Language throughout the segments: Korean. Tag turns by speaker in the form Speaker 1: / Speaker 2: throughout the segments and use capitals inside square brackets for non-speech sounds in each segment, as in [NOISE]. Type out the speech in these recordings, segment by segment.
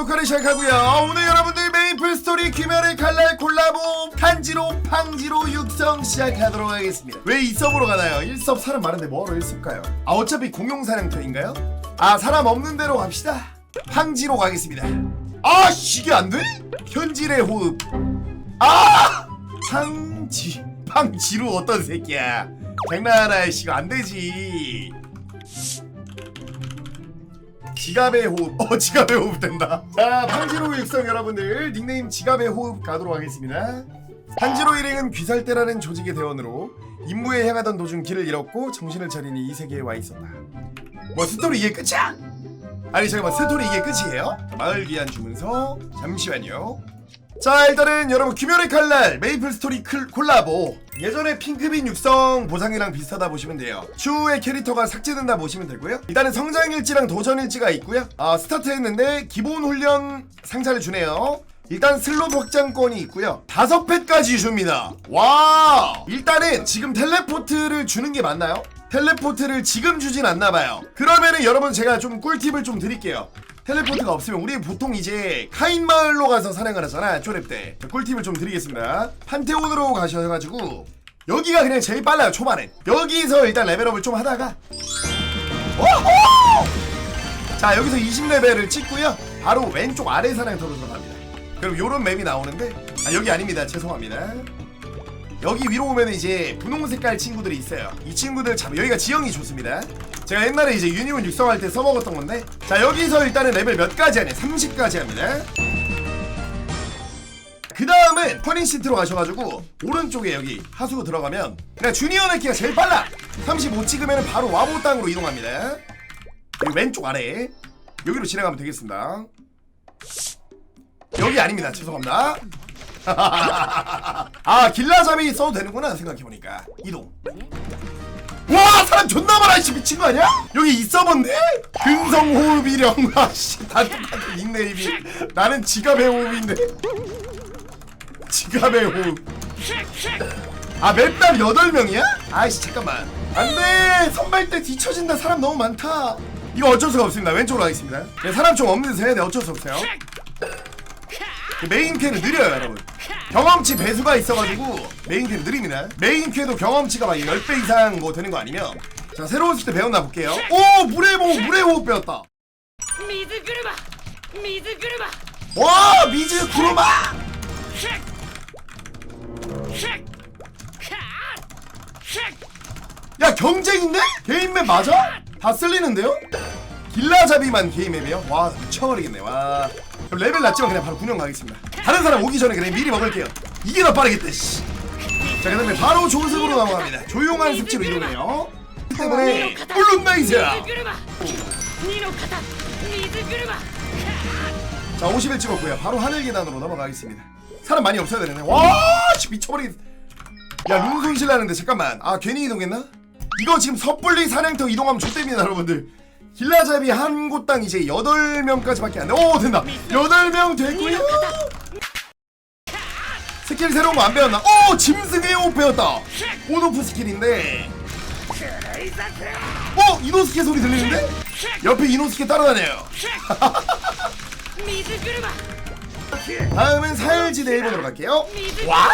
Speaker 1: 녹화를 시작하고요. 오늘 여러분들 메이플 스토리 귀멸의 칼날 콜라보 탄지로 팡지로 육성 시작하도록 하겠습니다. 왜이 섭으로 가나요? 1섭 사람 많은데 뭐하러 1섭 가요? 아 어차피 공용 사냥터인가요? 아 사람 없는 데로 갑시다. 팡지로 가겠습니다. 아 이게 안 돼? 현질의 호흡. 아! 팡지 팡지로 어떤 새끼야? 장난하나 씨 이거 안 되지 지갑의 호흡. 어, [LAUGHS] 지갑의 호흡 된다. 자, 판지로 육성 여러분들 닉네임 지갑의 호흡 가도록 하겠습니다. 판지로 일행은 귀살대라는 조직의 대원으로 임무에 향하던 도중 길을 잃었고 정신을 차리니 이 세계에 와 있었다. 뭐 스토리 이게 끝이야? 아니 잠깐만 스토리 이게 끝이에요? 마을 귀한 주문서 잠시만요. 자 일단은 여러분 귀멸의 칼날 메이플 스토리 클, 콜라보. 예전에 핑크빈 육성 보상이랑 비슷하다 보시면 돼요. 추후에 캐릭터가 삭제된다 보시면 되고요. 일단은 성장일지랑 도전일지가 있고요. 아 스타트 했는데 기본 훈련 상자를 주네요. 일단 슬롯 확장권이 있고요. 다섯 팩까지 줍니다. 와 일단은 지금 텔레포트를 주는 게 맞나요? 텔레포트를 지금 주진 않나 봐요. 그러면은 여러분 제가 좀 꿀팁을 좀 드릴게요 텔레포트가 없으면 우리 보통 이제 카인 마을로 가서 사냥을 하잖아 쪼렙 때. 꿀팁을 좀 드리겠습니다. 판테온으로 가셔가지고 여기가 그냥 제일 빨라요 초반엔. 여기서 일단 레벨업을 좀 하다가. 오호! 자 여기서 20레벨을 찍고요. 바로 왼쪽 아래 사냥터로 들어갑니다. 그럼 요런 맵이 나오는데. 아 여기 아닙니다. 죄송합니다. 여기 위로 오면 이제 분홍 색깔 친구들이 있어요. 이 친구들 참 여기가 지형이 좋습니다. 제가 옛날에 이제 유니온 육성할 때 써먹었던 건데 자 여기서 일단은 레벨 몇 가지 하네 30까지 합니다. 그 다음은 퍼닝시트로 가셔가지고 오른쪽에 여기 하수 들어가면 그냥 주니어 넥키가 제일 빨라! 35 찍으면 바로 와보 땅으로 이동합니다. 여기 왼쪽 아래 여기로 진행하면 되겠습니다. 여기 아닙니다. 죄송합니다. [LAUGHS] 아 길라잡이 써도 되는구나 생각해보니까. 이동 와 사람 존나 많아 씨 미친 거 아니야? 여기 있어본데? 근성호흡이령 아씨 다 똑같은 닉네임이. 나는 지갑의 호흡인데. 지갑의 호흡. 아 맵답 8명이야? 아이씨 잠깐만. 안돼! 선발 때 뒤처진다 사람 너무 많다. 이거 어쩔 수가 없습니다. 왼쪽으로 가겠습니다. 네, 사람 좀 없는 데서 해야 돼 어쩔 수 없어요. 그 메인캐는 느려요 여러분 경험치 배수가 있어가지고 메인캐는 느립니다 메인캐도 경험치가 막 10배 이상 뭐 되는 거 아니면 자 새로운 습때 배웠나 볼게요 오! 물의 호흡! 물의 호흡 배웠다
Speaker 2: 미즈
Speaker 1: 그루바 미즈 구르마! 야 경쟁인데? 게임맵 맞아? 다 쓸리는데요? 길라잡이만 게임맵이요? 와 미쳐버리겠네 와 레벨 낮지만 그냥 바로 군용 가겠습니다. 다른 사람 오기 전에 그냥 미리 먹을게요. 이게 더 빠르겠다 씨. 자 그다음에 바로 조습으로 넘어갑니다. 조용한 습지로 이동해요. 때문에
Speaker 2: 블룸나이즈!
Speaker 1: 자 50일 찍었고요. 바로 하늘 계단으로 넘어가겠습니다. 사람 많이 없어야 되는데. 와, 미쳐버리겠 야 룬손실 나는데 잠깐만. 아 괜히 이동했나? 이거 지금 섣불리 사냥터 이동하면 좋됩니다 여러분들. 길라잡이 한 곳당 이제 8명까지밖에 안 돼 오 된다 8명 됐고요 스킬 새로운 거 안 배웠나? 오 짐승의 옷 배웠다 온오프 스킬인데 어? 이노스케 소리 들리는데? 옆에 이노스케 따라다녀요 [LAUGHS] 다음은 사열지대 일본으로 갈게요. 와우!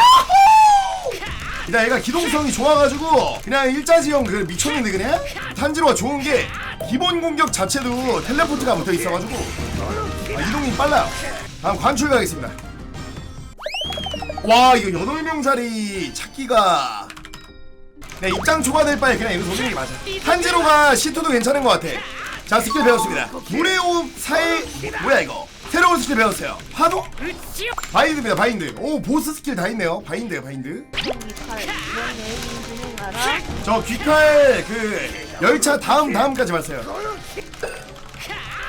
Speaker 1: 일단 얘가 기동성이 좋아가지고 그냥 일자지형 그 미쳤는데 그냥 탄지로가 좋은 게 기본 공격 자체도 텔레포트가 붙어 있어가지고 아, 이동이 빨라요. 다음 관출 가겠습니다. 와 이거 8명짜리 찾기가 네, 입장 초과될 바에 그냥 이거 도전이 맞아. 탄지로가 시토도 괜찮은 것 같아. 자 스킬 배웠습니다. 호흡 사이 뭐야 이거? 새로운 스킬 배웠어요. 파도 바인드입니다. 바인드. 오 보스 스킬 다 있네요. 바인드요 바인드. 저 귀칼 그 열차 다음 다음까지 봤어요.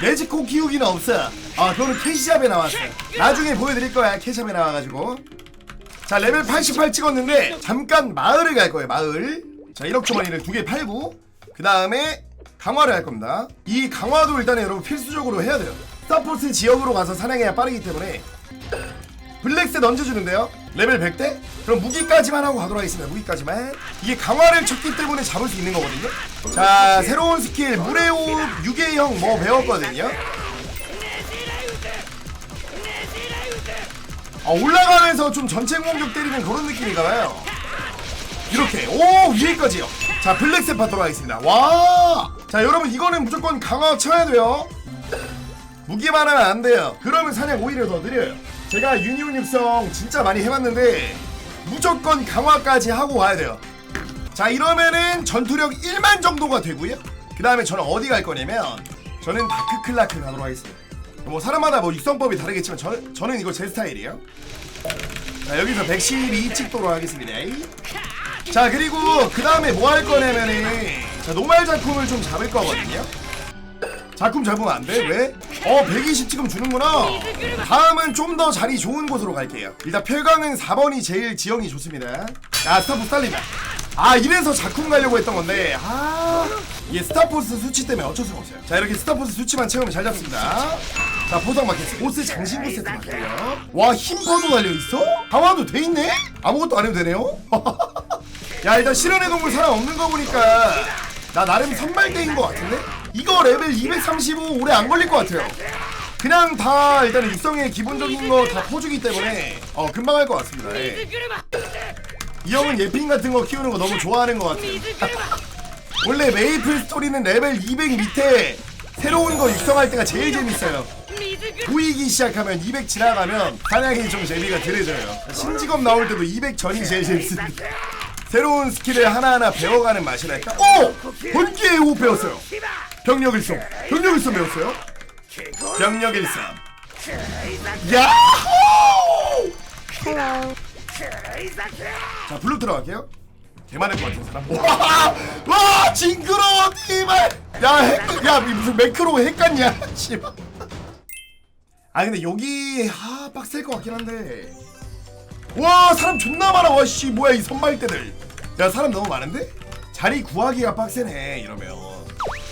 Speaker 1: 내지코 키우기는 없어. 아 그거는 캐시샵에 나왔어요. 나중에 보여드릴 거야 캐시샵에 나와가지고. 자 레벨 88 찍었는데 잠깐 마을을 갈 거예요 마을. 자 1억 초반이를 두 개 팔고 그 다음에 강화를 할 겁니다. 이 강화도 일단은 여러분 필수적으로 해야 돼요. 서포트 지역으로 가서 사냥해야 빠르기 때문에 블랙셋 얹어주는데요. 레벨 100대? 그럼 무기까지만 하고 가도록 하겠습니다. 무기까지만. 이게 강화를 쳤기 때문에 잡을 수 있는 거거든요. 자 새로운 스킬. 물의 호흡 유괴형 뭐 배웠거든요. 아, 올라가면서 좀 전체 공격 때리는 그런 느낌인가봐요. 이렇게. 오 위에까지요. 자 블랙 세파 들어가겠습니다. 와자 여러분 이거는 무조건 강화 쳐야 돼요 무기만 하면 안 돼요. 그러면 사냥 오히려 더 느려요. 제가 유니온 육성 진짜 많이 해봤는데 무조건 강화까지 하고 와야 돼요. 자 이러면은 전투력 1만 정도가 되고요. 그 다음에 저는 어디 갈 거냐면 저는 다크클라크 가도록 하겠습니다. 뭐 사람마다 뭐 육성법이 다르겠지만 저는, 저는 이거 제 스타일이에요. 자 여기서 112 찍도록 하겠습니다. 자 그리고 그 다음에 뭐 할 거냐면은 자 노말 작품을 좀 잡을 거거든요 작품 잡으면 안 돼? 왜? 어 120 지금 주는구나 다음은 좀 더 자리 좋은 곳으로 갈게요 일단 펠강은 4번이 제일 지형이 좋습니다 아 스타포스 딸린다 아 이래서 작품 가려고 했던 건데 아 이게 스타포스 수치 때문에 어쩔 수가 없어요 자 이렇게 스타포스 수치만 채우면 잘 잡습니다 자 보상 마켓 보스 장신구 세트 맞게요 와 힘퍼도 달려있어? 강화도 돼 있네? 아무것도 안 해도 되네요? [LAUGHS] 야 일단 실현의 동물 사람 없는 거 보니까 나 나름 선발대인 것 같은데? 이거 레벨 235 오래 안 걸릴 것 같아요. 그냥 다 일단은 육성의 기본적인 거 다 퍼주기 때문에 어 금방 할 것 같습니다. 예. 이 형은 예핑 같은 거 키우는 거 너무 좋아하는 것 같아요. [LAUGHS] 원래 메이플 스토리는 레벨 200 밑에 새로운 거 육성할 때가 제일 재밌어요. 보이기 시작하면 200 지나가면 사냥이 좀 재미가 덜해져요. 신직업 나올 때도 200 전이 제일 재밌습니다. 새로운 스킬을 하나하나 배워가는 맛이랄까? 오! 번개의 호 배웠어요 병력 일성. 병력 일성 배웠어요? 병력 일성. 야호! 자 블루 들어갈게요. 대만의 것 같은 사람. 와, 와 징그러워 니말. 야, 핵, 야 무슨 매크로 핵 같냐 씨발. 아 근데 여기 아 빡셀 것 같긴 한데. 와 사람 존나 많아. 와씨 뭐야 이 선발대들. 야 사람 너무 많은데? 자리 구하기가 빡세네 이러면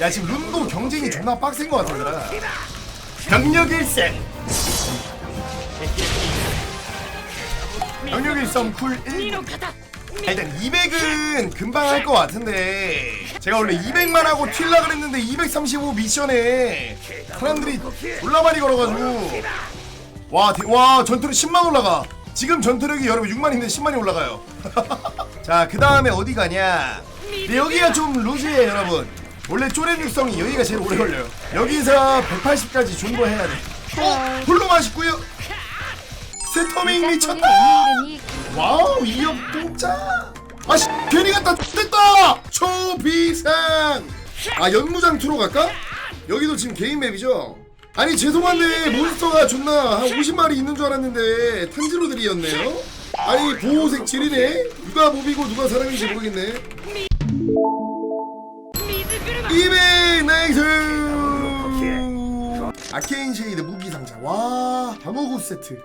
Speaker 1: 야 지금 룬도 경쟁이 존나 빡센 것 같아 얘들아 병력 일생 병력 일성 쿨 1. 아, 일단 200은 금방 할 것 같은데. 제가 원래 200만 하고 튈라 그랬는데 235 미션에 사람들이 졸라 많이 걸어가지고. 와, 대, 와 전투력 10만 올라가. 지금 전투력이 여러분 6만인데 10만이 올라가요. [LAUGHS] 자그 다음에 어디 가냐? 근데 여기가 좀 루즈해 여러분 원래 쪼렌 육성이 여기가 제일 오래 걸려요. 여기서 180까지 존버해야 돼. 어? 별로 맛있고요. 세터밍 미쳤다! 와우 이업 공짜 아 씨 괜히 갔다 됐다! 초비상 아 연무장 투로 갈까? 여기도 지금 개인 맵이죠? 아니 죄송한데 몬스터가 존나 한 50마리 있는 줄 알았는데 탄지로들이었네요? 아니 보호색 질이네? 누가 몹이고 누가 사람인지 모르겠네 200 나이스 아케인 쉐이드 무기 상자. 와 방어구 세트.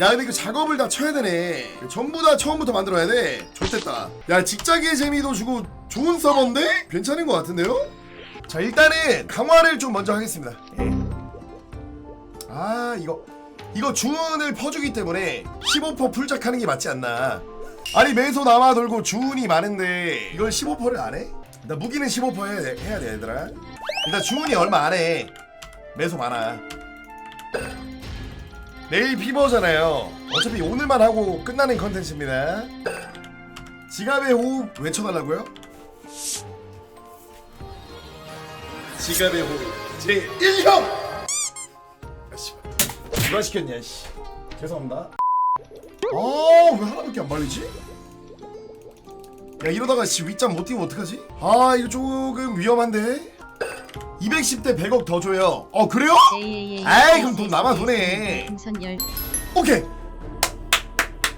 Speaker 1: 야 근데 이거 작업을 다 쳐야 되네. 전부 다 처음부터 만들어야 돼. 좋됐다. 야 직장의 재미도 주고 좋은 서버인데? 괜찮은 것 같은데요? 자 일단은 강화를 좀 먼저 하겠습니다. 예. 아 이거 이거 주운을 퍼주기 때문에 15% 풀작하는 게 맞지 않나. 아니 매소 남아 돌고 주운이 많은데 이걸 15%를 안 해? 일단 무기는 15% 해야 돼, 해야 돼 얘들아 일단 주운이 얼마 안 해 매소 많아 내일 피버잖아요. 어차피 오늘만 하고 끝나는 컨텐츠입니다. 지갑의 호흡 외쳐달라고요? 지갑의 호흡 제 1형! 아씨 누가 시켰냐 씨 죄송합니다 아왜 하나밖에 안 발리지? 야 이러다가 씨 윗잠 못 뛰면 어떡하지? 아 이거 조금 위험한데? 210대 100억 더 줘요 어 그래요? 아이, 그럼 돈 남아 도네.
Speaker 3: 열
Speaker 1: 오케이.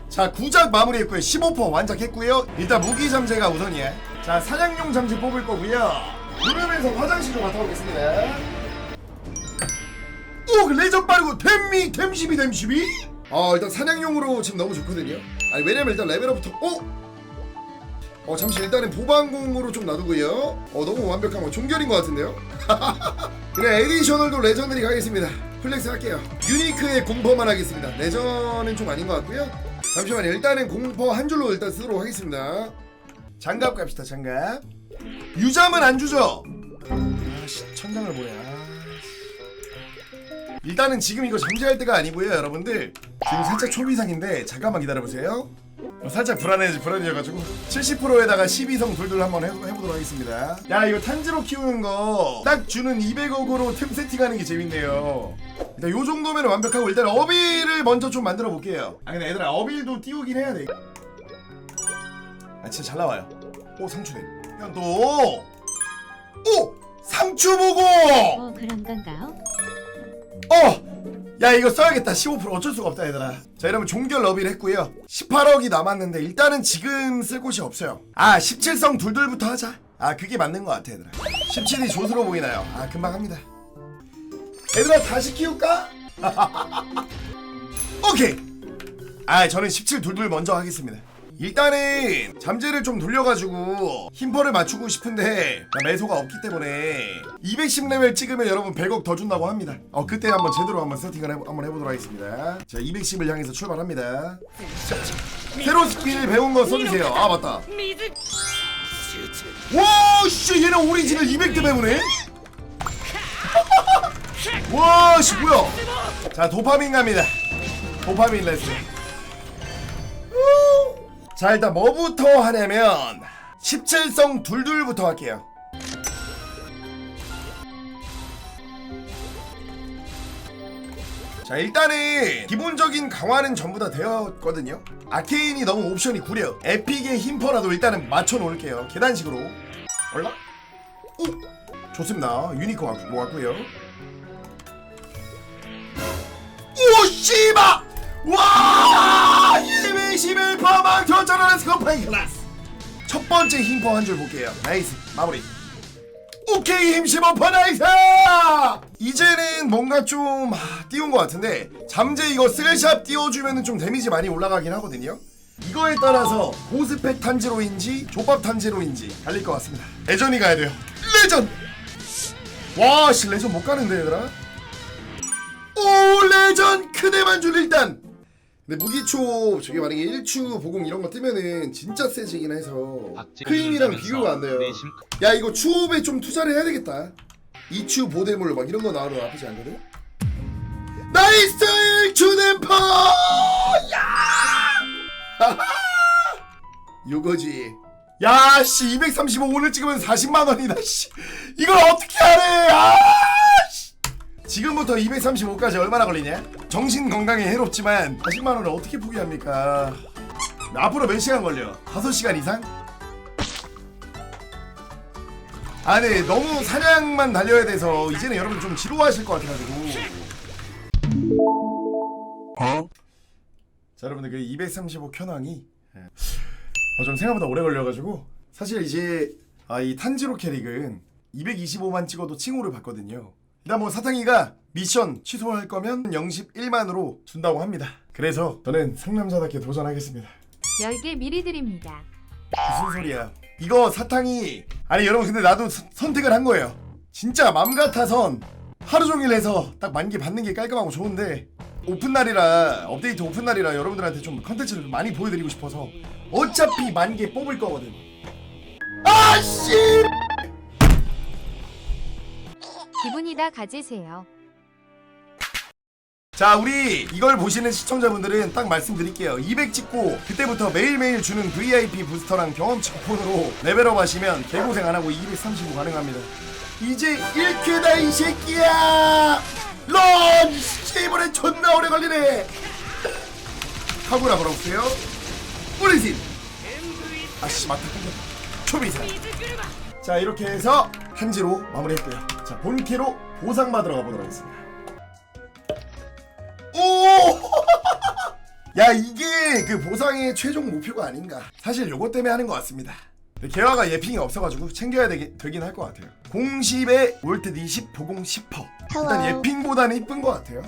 Speaker 1: 자 구작 마무리했고요. 15% 완작했고요. 일단 무기 잠재가 우선이야. 자 사냥용 잠재 뽑을 거고요. 누르면서 화장실 좀 갔다 오겠습니다. 오, 그 레전 빠르고 템미 템12 템12? 아 일단 사냥용으로 지금 너무 좋거든요. 아니 왜냐면 일단 레벨업부터 어? 어 잠시 일단은 보방공으로 좀 놔두고요. 어 너무 완벽한 거 종결인 것 같은데요. [LAUGHS] 그래 에디셔널도 레전드리 가겠습니다. 플렉스 할게요. 유니크의 공포만 하겠습니다. 레전은 좀 아닌 것 같고요. 잠시만요. 일단은 공포 한 줄로 일단 쓰도록 하겠습니다. 장갑 갑시다. 장갑. 유잠은 안 주죠. 아씨 천장을 보내. 아, 일단은 지금 이거 잠재할 때가 아니고요 여러분들 지금 살짝 초비상인데 잠깐만 기다려보세요 어, 살짝 불안해 불안해져가지고 70%에다가 12성 둘둘 한번 해, 해보도록 하겠습니다. 야 이거 탄지로 키우는 거 딱 주는 200억으로 템 세팅하는 게 재밌네요. 일단 요 정도면 완벽하고 일단 어빌을 먼저 좀 만들어 볼게요. 아 근데 얘들아 어빌도 띄우긴 해야 돼 아 진짜 잘 나와요. 오 상추네. 또 오! 상추 보고!
Speaker 3: 어 그런 건가요?
Speaker 1: 어! 야 이거 써야겠다. 15% 어쩔 수가 없다 얘들아. 자 이러면 종결 러비를 했고요. 18억이 남았는데 일단은 지금 쓸 곳이 없어요. 아 17성 둘둘부터 하자. 아 그게 맞는 것 같아 얘들아. 17이 조스로 보이나요? 아 금방 합니다. 얘들아 다시 키울까? [LAUGHS] 오케이. 아 저는 17 둘둘 먼저 하겠습니다 일단은 잠재를 좀 돌려가지고 힘퍼를 맞추고 싶은데 나 매소가 없기 때문에 210레벨 찍으면 여러분 100억 더 준다고 합니다. 어 그때 한번 제대로 한번 세팅을 해보, 한번 해보도록 하겠습니다. 자 210을 향해서 출발합니다. 자, 새로 스킬 배운 거 써주세요. 아 맞다.
Speaker 2: 水
Speaker 1: 와씨 얘는 오리진을 200대 배우네? [LAUGHS] 와씨 뭐야? 자 도파민 갑니다. 도파민 레슨 자 일단 뭐부터 하냐면 17성 둘둘부터 할게요. 자 일단은 기본적인 강화는 전부 다 되었거든요. 아케인이 너무 옵션이 구려. 에픽의 힘퍼라도 일단은 맞춰 놓을게요. 계단식으로. 올라? 오! 좋습니다. 뭐 왔고요 클라스 첫 번째 힘퍼 한 줄 볼게요. 나이스. 마무리. 오케이 힘 15퍼 나이스! 이제는 뭔가 좀 하, 띄운 것 같은데 잠재 이거 쓸샵 띄워주면 좀 데미지 많이 올라가긴 하거든요. 이거에 따라서 보스팩 탄지로인지 조밥 탄지로인지 달릴 것 같습니다. 레전이 가야 돼요. 레전! 와씨 레전 못 가는데 얘들아. 오 레전! 크네만 줄 일단 근데 무기초 저게 만약에 1추 보공 이런 거 뜨면은 진짜 세지긴 해서 크림이랑 비교가 안 돼요. 야 이거 추업에 좀 투자를 해야 되겠다. 이추 보대물 막 이런 거 나와도 나쁘지 않거든? 나이스 1추 댐퍼! 야! 요거지. 야씨 235 오늘 찍으면 40만원이다 씨. 이걸 어떻게 하래 0부터 235까지 얼마나 걸리냐? 정신 건강에 해롭지만 40만 원을 어떻게 포기합니까? 앞으로 몇 시간 걸려? 5시간 이상? 아니 너무 사냥만 달려야 돼서 이제는 여러분 좀 지루하실 것 같아가지고 어? 자 여러분들 그 235 켜낭이 예. 어, 좀 생각보다 오래 걸려가지고 사실 이제 아, 이 탄지로 캐릭은 225만 찍어도 칭호를 받거든요 일단 뭐 사탕이가 미션 취소할 거면 01만으로 준다고 합니다. 그래서 저는 상남자답게 도전하겠습니다.
Speaker 3: 10개 미리 드립니다.
Speaker 1: 무슨 소리야? 이거 사탕이 아니 여러분 근데 나도 서- 선택을 한 거예요. 진짜 맘 같아선 하루 종일 해서 딱 만기 받는 게 깔끔하고 좋은데 오픈 날이라 업데이트 오픈 날이라 여러분들한테 좀 컨텐츠를 많이 보여드리고 싶어서 어차피 만개 뽑을 거거든. 아씨!
Speaker 3: 기분이다 가지세요.
Speaker 1: 자 우리 이걸 보시는 시청자분들은 딱 말씀드릴게요. 200 찍고 그때부터 매일매일 주는 VIP 부스터랑 경험치 쿠폰으로 레벨업 하시면 개고생 안하고 235 가능합니다. 이제 1큐다 이 새끼야! 런! 이번엔 존나 오래 걸리네! 카구라 걸어볼게요? 뿌리신 아씨 맞다. 水車자 이렇게 해서 한지로 마무리했고요. 자 본캐로 보상받으러 가보도록 하겠습니다 오! [LAUGHS] 야 이게 그 보상의 최종 목표가 아닌가. 사실 요것 때문에 하는 것 같습니다. 근데 개화가 예핑이 없어가지고 챙겨야 되긴, 할 것 같아요. 010에 올트 20 보공 10% 일단 예핑보다는 이쁜 것 같아요.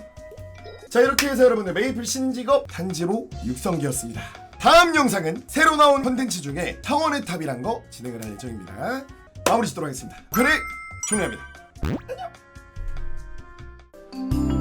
Speaker 1: 자 이렇게 해서 여러분들 메이플 신직업 단지로 육성기였습니다. 다음 영상은 새로 나온 컨텐츠 중에 타원의 탑이란 거 진행을 할 예정입니다. 마무리 짓도록 하겠습니다. 그래 종료합니다. 안녕